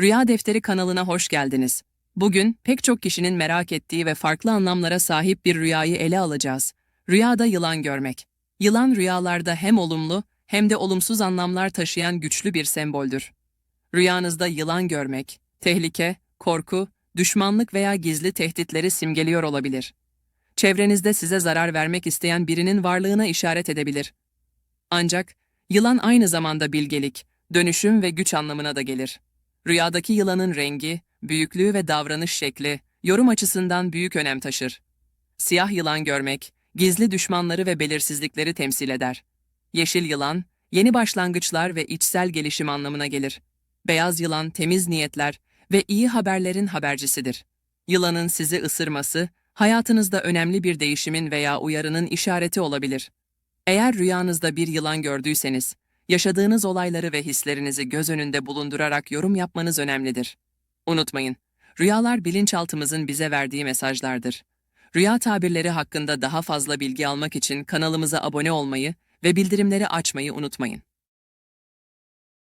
Rüya Defteri kanalına hoş geldiniz. Bugün pek çok kişinin merak ettiği ve farklı anlamlara sahip bir rüyayı ele alacağız. Rüyada yılan görmek. Yılan rüyalarda hem olumlu hem de olumsuz anlamlar taşıyan güçlü bir semboldür. Rüyanızda yılan görmek, tehlike, korku, düşmanlık veya gizli tehditleri simgeliyor olabilir. Çevrenizde size zarar vermek isteyen birinin varlığına işaret edebilir. Ancak yılan aynı zamanda bilgelik, dönüşüm ve güç anlamına da gelir. Rüyadaki yılanın rengi, büyüklüğü ve davranış şekli yorum açısından büyük önem taşır. Siyah yılan görmek, gizli düşmanları ve belirsizlikleri temsil eder. Yeşil yılan, yeni başlangıçlar ve içsel gelişim anlamına gelir. Beyaz yılan temiz niyetler ve iyi haberlerin habercisidir. Yılanın sizi ısırması, hayatınızda önemli bir değişimin veya uyarının işareti olabilir. Eğer rüyanızda bir yılan gördüyseniz, yaşadığınız olayları ve hislerinizi göz önünde bulundurarak yorum yapmanız önemlidir. Unutmayın, rüyalar bilinçaltımızın bize verdiği mesajlardır. Rüya tabirleri hakkında daha fazla bilgi almak için kanalımıza abone olmayı ve bildirimleri açmayı unutmayın.